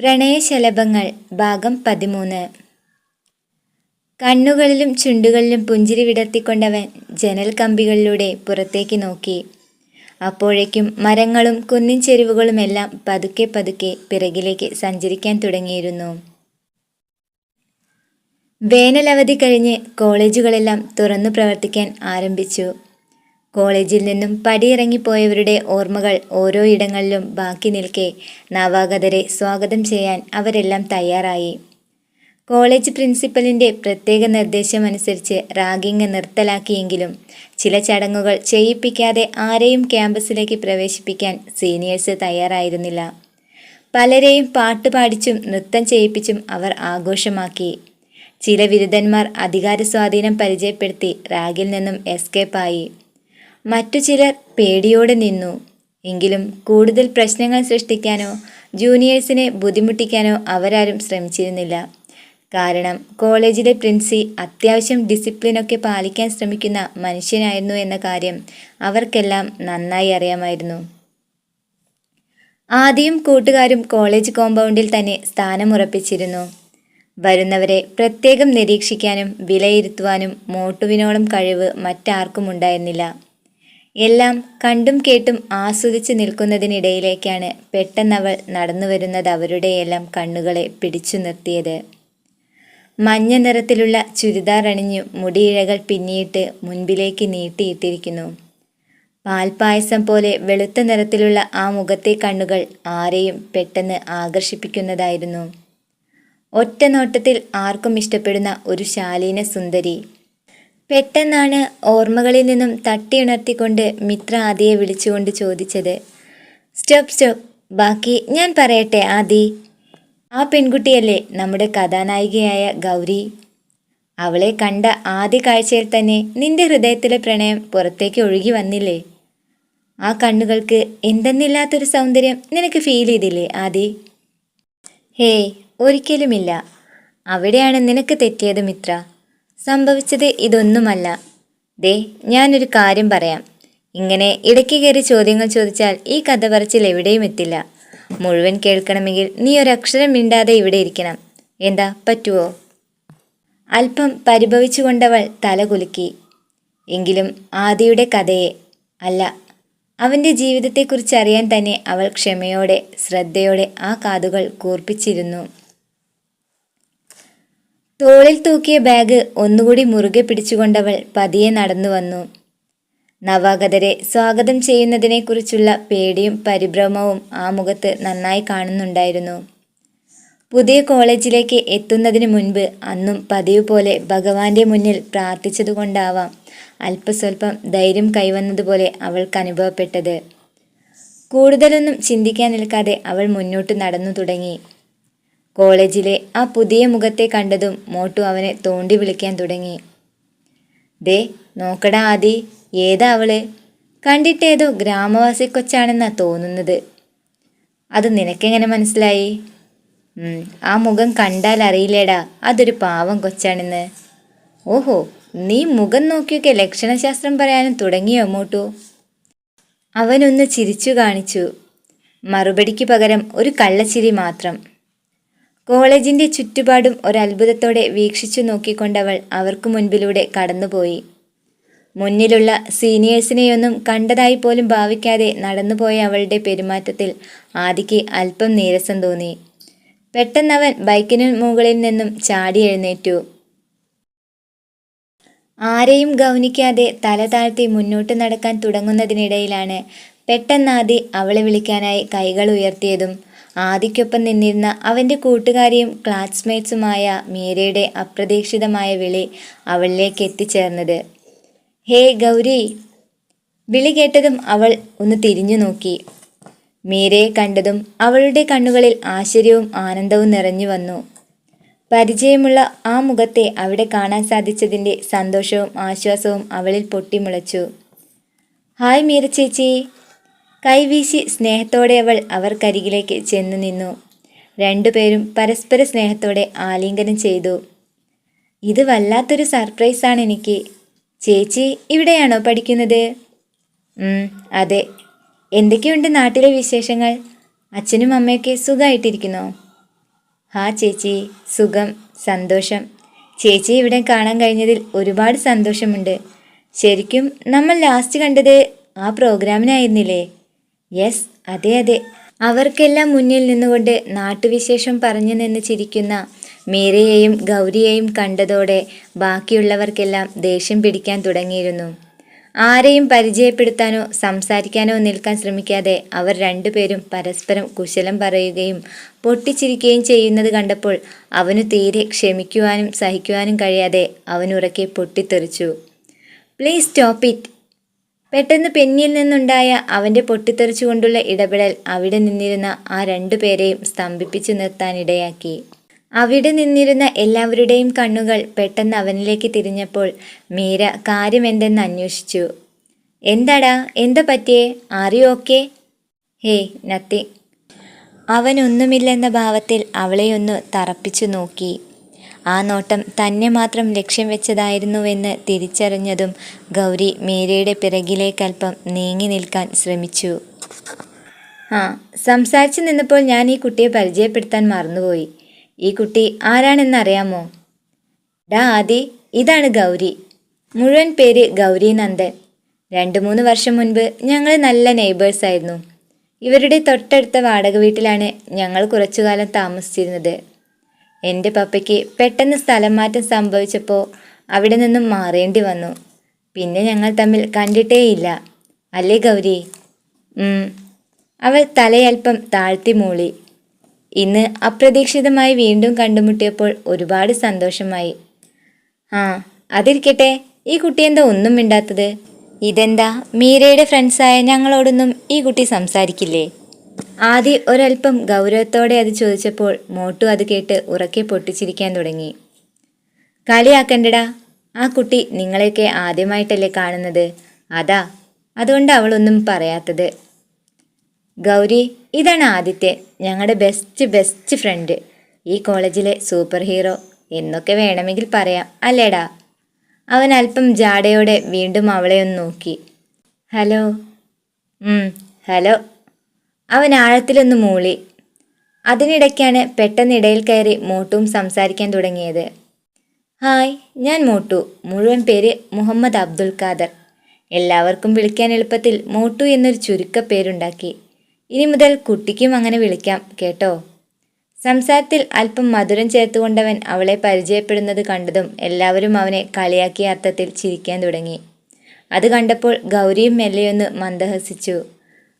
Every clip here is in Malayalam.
പ്രണയശലഭങ്ങൾ ഭാഗം പതിമൂന്ന്. കണ്ണുകളിലും ചുണ്ടുകളിലും പുഞ്ചിരി വിടർത്തിക്കൊണ്ടവൻ ജനൽ കമ്പികളിലൂടെ പുറത്തേക്ക് നോക്കി. അപ്പോഴേക്കും മരങ്ങളും കുന്നിൻ ചെരുവുകളുമെല്ലാം പതുക്കെ പതുക്കെ പിറകിലേക്ക് സഞ്ചരിക്കാൻ തുടങ്ങിയിരുന്നു. വേനലവധി കഴിഞ്ഞ് കോളേജുകളെല്ലാം തുറന്നു പ്രവർത്തിക്കാൻ ആരംഭിച്ചു. കോളേജിൽ നിന്നും പടിയിറങ്ങിപ്പോയവരുടെ ഓർമ്മകൾ ഓരോ ഇടങ്ങളിലും ബാക്കി നിൽക്കെ നവാഗതരെ സ്വാഗതം ചെയ്യാൻ അവരെല്ലാം തയ്യാറായി. കോളേജ് പ്രിൻസിപ്പലിന്റെ പ്രത്യേക നിർദ്ദേശമനുസരിച്ച് റാഗിങ് നിർത്തലാക്കിയെങ്കിലും ചില ചടങ്ങുകൾ ചെയ്യിപ്പിക്കാതെ ആരെയും ക്യാമ്പസിലേക്ക് പ്രവേശിപ്പിക്കാൻ സീനിയേഴ്സ് തയ്യാറായിരുന്നില്ല. പലരെയും പാട്ട് പാടിച്ചും നൃത്തം ചെയ്യിപ്പിച്ചും അവർ ആഘോഷമാക്കി. ചില ബിരുദന്മാർ അധികാര സ്വാധീനം പരിചയപ്പെടുത്തി റാഗിൽ നിന്നും എസ്കേപ്പായി. മറ്റു ചിലർ പേടിയോടെ നിന്നു. എങ്കിലും കൂടുതൽ പ്രശ്നങ്ങൾ സൃഷ്ടിക്കാനോ ജൂനിയേഴ്സിനെ ബുദ്ധിമുട്ടിക്കാനോ അവരാരും ശ്രമിച്ചിരുന്നില്ല. കാരണം കോളേജിലെ പ്രിൻസി അത്യാവശ്യം ഡിസിപ്ലിനൊക്കെ പാലിക്കാൻ ശ്രമിക്കുന്ന മനുഷ്യനായിരുന്നു എന്ന കാര്യം അവർക്കെല്ലാം നന്നായി അറിയാമായിരുന്നു. ആദ്യം കൂട്ടുകാരും കോളേജ് കോമ്പൗണ്ടിൽ തന്നെ സ്ഥാനമുറപ്പിച്ചിരുന്നു. വരുന്നവരെ പ്രത്യേകം നിരീക്ഷിക്കാനും വിലയിരുത്തുവാനും മോട്ടുവിനോളം കഴിവ് മറ്റാർക്കും ഉണ്ടായിരുന്നില്ല എല്ലാം കണ്ടും കേട്ടും ആസ്വദിച്ച് നിൽക്കുന്നതിനിടയിലേക്കാണ് പെട്ടെന്നവൾ നടന്നു വരുന്നത് അവരുടെയെല്ലാം കണ്ണുകളെ പിടിച്ചു നിർത്തിയത്. മഞ്ഞ നിറത്തിലുള്ള ചുരിദാർ അണിഞ്ഞു മുടിയിഴകൾ പിന്നിയിട്ട് മുൻപിലേക്ക് നീട്ടിയിട്ടിരിക്കുന്നു. പാൽപായസം പോലെ വെളുത്ത നിറത്തിലുള്ള ആ മുഖത്തെ കണ്ണുകൾ ആരെയും പെട്ടെന്ന് ആകർഷിപ്പിക്കുന്നതായിരുന്നു. ഒറ്റ നോട്ടത്തിൽ ആർക്കും ഇഷ്ടപ്പെടുന്ന ഒരു ശാലീന സുന്ദരി പെട്ടെന്നാണ് ഓർമ്മകളിൽ നിന്നും തട്ടിയുണർത്തിക്കൊണ്ട് മിത്ര ആദിയെ വിളിച്ചുകൊണ്ട് ചോദിച്ചത്. Stop stop. ബാക്കി ഞാൻ പറയട്ടെ ആദി. ആ പെൺകുട്ടിയല്ലേ നമ്മുടെ കഥാനായികയായ ഗൗരി. അവളെ കണ്ട ആദ്യ കാഴ്ചയിൽ തന്നെ നിന്റെ ഹൃദയത്തിലെ പ്രണയം പുറത്തേക്ക് ഒഴുകി വന്നില്ലേ? ആ കണ്ണുകൾക്ക് എന്തെന്നില്ലാത്തൊരു സൗന്ദര്യം നിനക്ക് ഫീൽ ചെയ്തില്ലേ ആദി? ഹേയ് ഒരിക്കലുമില്ല. അവിടെയാണ് നിനക്ക് തെറ്റിയത് മിത്ര. സംഭവിച്ചത് ഇതൊന്നുമല്ല. ദേ ഞാനൊരു കാര്യം പറയാം. ഇങ്ങനെ ഇടയ്ക്ക് കയറി ചോദ്യങ്ങൾ ചോദിച്ചാൽ ഈ കഥ പറച്ചിൽ എവിടെയും എത്തില്ല. മുഴുവൻ കേൾക്കണമെങ്കിൽ നീ ഒരക്ഷരം മിണ്ടാതെ ഇവിടെ ഇരിക്കണം. എന്താ പറ്റുവോ? അല്പം പരിഭവിച്ചുകൊണ്ടവൾ തല കുലുക്കി. എങ്കിലും ആദിയുടെ കഥയെ അല്ല അവന്റെ ജീവിതത്തെക്കുറിച്ചറിയാൻ തന്നെ അവൾ ക്ഷമയോടെ ശ്രദ്ധയോടെ ആ കാതുകൾ കൂർപ്പിച്ചിരുന്നു. തോളിൽ തൂക്കിയ ബാഗ് ഒന്നുകൂടി മുറുകെ പിടിച്ചുകൊണ്ടവൾ പതിയെ നടന്നു വന്നു. നവാഗതരെ സ്വാഗതം ചെയ്യുന്നതിനെക്കുറിച്ചുള്ള പേടിയും പരിഭ്രമവും ആ മുഖത്ത് നന്നായി കാണുന്നുണ്ടായിരുന്നു. പുതിയ കോളേജിലേക്ക് എത്തുന്നതിന് മുൻപ് അന്നും പതിവ് പോലെ ഭഗവാന്റെ മുന്നിൽ പ്രാർത്ഥിച്ചതുകൊണ്ടാവാം അല്പസ്വല്പം ധൈര്യം കൈവന്നതുപോലെ അവൾക്ക് അനുഭവപ്പെട്ടത്. കൂടുതലൊന്നും ചിന്തിക്കാൻ നിൽക്കാതെ അവൾ മുന്നോട്ട് നടന്നു തുടങ്ങി. കോളേജിലെ ആ പുതിയ മുഖത്തെ കണ്ടതും മോട്ടു അവനെ തോണ്ടി വിളിക്കാൻ തുടങ്ങി. ദേ നോക്കടാ ആദി ഏതാ അവൾ? കണ്ടിട്ടേതോ ഗ്രാമവാസി കൊച്ചാണെന്നാ തോന്നുന്നത്. അത് നിനക്കെങ്ങനെ മനസ്സിലായി? ആ മുഖം കണ്ടാൽ അറിയില്ലേടാ അതൊരു പാവം കൊച്ചാണെന്ന്. ഓഹോ നീ മുഖം നോക്കിയൊക്കെ ലക്ഷണശാസ്ത്രം പറയാനും തുടങ്ങിയോ മോട്ടു? അവനൊന്ന് ചിരിച്ചു കാണിച്ചു. മറുപടിക്ക് പകരം ഒരു കള്ളച്ചിരി മാത്രം. കോളേജിന്റെ ചുറ്റുപാടും ഒരത്ഭുതത്തോടെ വീക്ഷിച്ചു നോക്കിക്കൊണ്ടവൾ അവർക്കു മുൻപിലൂടെ കടന്നുപോയി. മുന്നിലുള്ള സീനിയേഴ്സിനെയൊന്നും കണ്ടതായി പോലും ഭാവിക്കാതെ നടന്നുപോയ അവളുടെ പെരുമാറ്റത്തിൽ ആദിക്ക് അല്പം നീരസം തോന്നി. പെട്ടെന്നവൻ ബൈക്കിനു മുകളിൽ നിന്നും ചാടി എഴുന്നേറ്റു. ആരെയും ഗൗനിക്കാതെ തല താഴ്ത്തി മുന്നോട്ട് നടക്കാൻ തുടങ്ങുന്നതിനിടയിലാണ് പെട്ടെന്നാദി അവളെ വിളിക്കാനായി കൈകൾ ഉയർത്തിയതും ആദിക്കൊപ്പം നിന്നിരുന്ന അവന്റെ കൂട്ടുകാരിയും ക്ലാസ്മേറ്റ്സുമായ മീരയുടെ അപ്രതീക്ഷിതമായ വിളി അവളിലേക്ക് എത്തിച്ചേർന്നത്. ഹേ ഗൗരി വിളി കേട്ടതും അവൾ ഒന്ന് തിരിഞ്ഞു നോക്കി. മീരയെ കണ്ടതും അവളുടെ കണ്ണുകളിൽ ആശ്ചര്യവും ആനന്ദവും നിറഞ്ഞു വന്നു. പരിചയമുള്ള ആ മുഖത്തെ അവിടെ കാണാൻ സാധിച്ചതിന്റെ സന്തോഷവും ആശ്വാസവും അവളിൽ പൊട്ടിമുളച്ചു. ഹായ് മീര ചേച്ചി കൈവീശി സ്നേഹത്തോടെ അവൾ അവർക്കരികിലേക്ക് ചെന്നു നിന്നു. രണ്ടുപേരും പരസ്പര സ്നേഹത്തോടെ ആലിംഗനം ചെയ്തു. ഇത് വല്ലാത്തൊരു സർപ്രൈസാണ് എനിക്ക്. ചേച്ചി ഇവിടെയാണോ പഠിക്കുന്നത്? അതെ. എന്തൊക്കെയുണ്ട് നാട്ടിലെ വിശേഷങ്ങൾ? അച്ഛനും അമ്മയൊക്കെ സുഖമായിട്ടിരിക്കുന്നോ ഹാ ചേച്ചി. സുഖം സന്തോഷം. ചേച്ചി ഇവിടെ കാണാൻ കഴിഞ്ഞതിൽ ഒരുപാട് സന്തോഷമുണ്ട്. ശരിക്കും നമ്മൾ ലാസ്റ്റ് കണ്ടത് ആ പ്രോഗ്രാമിനായിരുന്നില്ലേ യെസ് അതെ അതെ. അവർക്കെല്ലാം മുന്നിൽ നിന്നുകൊണ്ട് നാട്ടുവിശേഷം പറഞ്ഞു നിന്ന് ചിരിക്കുന്ന മീരയെയും ഗൗരിയെയും കണ്ടതോടെ ബാക്കിയുള്ളവർക്കെല്ലാം ദേഷ്യം പിടിക്കാൻ തുടങ്ങിയിരുന്നു. ആരെയും പരിചയപ്പെടുത്താനോ സംസാരിക്കാനോ നിൽക്കാൻ ശ്രമിക്കാതെ അവർ രണ്ടുപേരും പരസ്പരം കുശലം പറയുകയും പൊട്ടിച്ചിരിക്കുകയും ചെയ്യുന്നത് കണ്ടപ്പോൾ അവനു തീരെ ക്ഷമിക്കുവാനും സഹിക്കുവാനും കഴിയാതെ അവനുറക്കെ പൊട്ടിത്തെറിച്ചു. പ്ലീസ് സ്റ്റോപ്പ് ഇറ്റ് പെട്ടെന്ന് പെന്നിയിൽ നിന്നുണ്ടായ അവന്റെ പൊട്ടിത്തെറിച്ചുകൊണ്ടുള്ള ഇടപെടൽ അവിടെ നിന്നിരുന്ന ആ രണ്ടു പേരെയും സ്തംഭിപ്പിച്ചു നിർത്താനിടയാക്കി അവിടെ നിന്നിരുന്ന എല്ലാവരുടെയും കണ്ണുകൾ പെട്ടെന്ന് അവനിലേക്ക് തിരിഞ്ഞപ്പോൾ മീര കാര്യമെന്തെന്ന് അന്വേഷിച്ചു. എന്താടാ? എന്താ പറ്റിയേ? Are you okay hey nothing. അവനൊന്നുമില്ലെന്ന ഭാവത്തിൽ അവളെയൊന്ന് തറപ്പിച്ചു നോക്കി. ആ നോട്ടം തന്നെ മാത്രം ലക്ഷ്യം വെച്ചതായിരുന്നുവെന്ന് തിരിച്ചറിഞ്ഞതും ഗൗരി മേരയുടെ പിറകിലേക്കൽപ്പം നീങ്ങി നിൽക്കാൻ ശ്രമിച്ചു. ആ സംസാരിച്ചു നിന്നപ്പോൾ ഞാൻ ഈ കുട്ടിയെ പരിചയപ്പെടുത്താൻ മറന്നുപോയി. ഈ കുട്ടി ആരാണെന്നറിയാമോ? ഡാ ആദി ഇതാണ് ഗൗരി. മുഴുവൻ പേര് ഗൗരി നന്ദൻ. രണ്ട് മൂന്ന് വർഷം മുൻപ് ഞങ്ങൾ നല്ല നെയ്ബേഴ്സ് ആയിരുന്നു. ഇവരുടെ തൊട്ടടുത്ത വാടക വീട്ടിലാണ് ഞങ്ങൾ കുറച്ചുകാലം താമസിച്ചിരുന്നത്. എന്റെ പപ്പയ്ക്ക് പെട്ടെന്ന് സ്ഥലം മാറ്റം സംഭവിച്ചപ്പോൾ അവിടെ നിന്നും മാറേണ്ടി വന്നു. പിന്നെ ഞങ്ങൾ തമ്മിൽ കണ്ടിട്ടേയില്ല. അല്ലേ ഗൗരി? അവൾ തലയൽപ്പം താഴ്ത്തി മൂളി. ഇന്ന് അപ്രതീക്ഷിതമായി വീണ്ടും കണ്ടുമുട്ടിയപ്പോൾ ഒരുപാട് സന്തോഷമായി. ആ അതിരിക്കട്ടെ. ഈ കുട്ടി എന്താ ഒന്നും മിണ്ടാത്തത്? ഇതെന്താ? മീരയുടെ ഫ്രണ്ട്സായ ഞങ്ങളോടൊന്നും ഈ കുട്ടി സംസാരിക്കില്ലേ? ആദി ഒരൽപ്പം ഗൗരവത്തോടെ അത് ചോദിച്ചപ്പോൾ മോട്ടു അത് കേട്ട് ഉറക്കെ പൊട്ടിച്ചിരിക്കാൻ തുടങ്ങി. കളിയാക്കണ്ടടാ ആ കുട്ടി നിങ്ങളെയൊക്കെ ആദ്യമായിട്ടല്ലേ കാണുന്നത്? അതാ അതുകൊണ്ട് അവളൊന്നും പറയാത്തത്. ഗൗരി ഇതാണ് ആദിത്യൻ ഞങ്ങളുടെ ബെസ്റ്റ് ബെസ്റ്റ് ഫ്രണ്ട് ഈ കോളേജിലെ സൂപ്പർ ഹീറോ എന്നൊക്കെ വേണമെങ്കിൽ പറയാം അല്ലേടാ? അവൻ അല്പം ജാടയോടെ വീണ്ടും അവളെ ഒന്ന് നോക്കി. ഹലോ ഹലോ അവൻ ആഴത്തിലൊന്ന് മൂളി. അതിനിടയ്ക്കാണ് പെട്ടെന്നിടയിൽ കയറി മോട്ടുവും സംസാരിക്കാൻ തുടങ്ങിയത്. ഹായ് ഞാൻ മോട്ടു. മുഴുവൻ പേര് മുഹമ്മദ് അബ്ദുൽ ഖാദർ. എല്ലാവർക്കും വിളിക്കാൻ എളുപ്പത്തിൽ മോട്ടു എന്നൊരു ചുരുക്ക പേരുണ്ടാക്കി. ഇനി മുതൽ കുട്ടിക്കും അങ്ങനെ വിളിക്കാം കേട്ടോ? സംസാരത്തിൽ അല്പം മധുരം ചേർത്തുകൊണ്ടവൻ അവളെ പരിചയപ്പെടുന്നത് കണ്ടതും എല്ലാവരും അവനെ കളിയാക്കിയ അർത്ഥത്തിൽ ചിരിക്കാൻ തുടങ്ങി. അത് കണ്ടപ്പോൾ ഗൗരിയും മെല്ലെയൊന്ന് മന്ദഹസിച്ചു.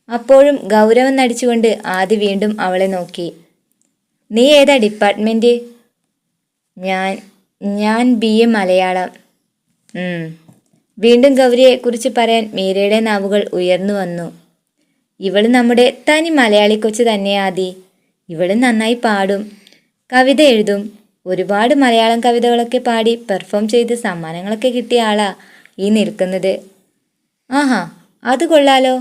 അപ്പോഴും ഗൗരവം നടിച്ചുകൊണ്ട് ആദി വീണ്ടും അവളെ നോക്കി. നീ ഏതാ ഡിപ്പാർട്ട്മെന്റ് ഞാൻ ഞാൻ ബി എ മലയാളം. വീണ്ടും ഗൗരിയെ കുറിച്ച് പറയാൻ മീരയുടെ നാവുകൾ ഉയർന്നു വന്നു. ഇവൾ നമ്മുടെ തനി മലയാളി കൊച്ചു തന്നെയാതി ഇവൾ നന്നായി പാടും. കവിത എഴുതും. ഒരുപാട് മലയാളം കവിതകളൊക്കെ പാടി പെർഫോം ചെയ്ത് സമ്മാനങ്ങളൊക്കെ കിട്ടിയ ആളാ ഈ നിൽക്കുന്നത്. ആഹാ അത് കൊള്ളാലോ.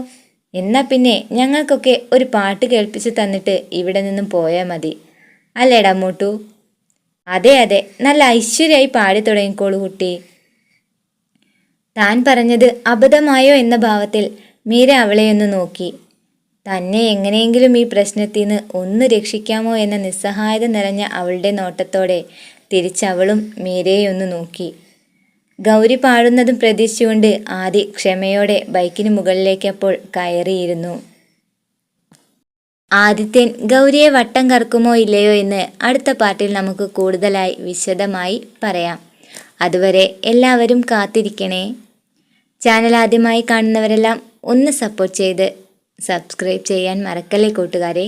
എന്നാ പിന്നെ ഞങ്ങൾക്കൊക്കെ ഒരു പാട്ട് കേൾപ്പിച്ച് തന്നിട്ട് ഇവിടെ നിന്നും പോയാൽ മതി. അല്ലേടാ മോട്ടു? അതെ അതെ. നല്ല ഐശ്വര്യമായി പാടി തുടങ്ങിക്കോളൂ കുട്ടി. താൻ പറഞ്ഞത് അബദ്ധമായോ എന്ന ഭാവത്തിൽ മീര അവളെയൊന്ന് നോക്കി. തന്നെ എങ്ങനെയെങ്കിലും ഈ പ്രശ്നത്തിൽ നിന്ന് ഒന്ന് രക്ഷിക്കാമോ എന്ന നിസ്സഹായത നിറഞ്ഞ അവളുടെ നോട്ടത്തോടെ തിരിച്ചവളും മീരയെ ഒന്ന് നോക്കി. ഗൗരി പാടുന്നതും പ്രതീക്ഷിച്ചുകൊണ്ട് ആദി ക്ഷമയോടെ ബൈക്കിന് മുകളിലേക്ക് അപ്പോൾ കയറിയിരുന്നു. ആദിത്യൻ ഗൗരിയെ വട്ടം കറക്കുമോ ഇല്ലയോ എന്ന് അടുത്ത പാട്ടിൽ നമുക്ക് കൂടുതലായി വിശദമായി പറയാം. അതുവരെ എല്ലാവരും കാത്തിരിക്കണേ. ചാനൽ ആദ്യമായി കാണുന്നവരെല്ലാം ഒന്ന് സപ്പോർട്ട് ചെയ്ത് സബ്സ്ക്രൈബ് ചെയ്യാൻ മറക്കല്ലേ കൂട്ടുകാരെ?